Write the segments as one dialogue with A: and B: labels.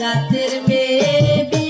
A: যাদের মেয়ে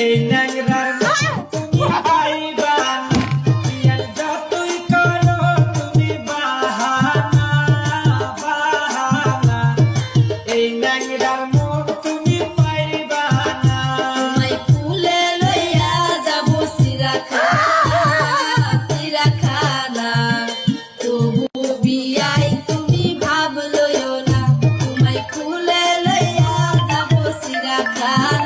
A: এই তুমি
B: পাইবা ইয়ার যতই করো তুমি বাহানা বাহানা এই ন্যাংরার
A: তবু বিয়াই তুমি ভাব লইও না তোমায় কুলে লইয়া যাব সিরাখানা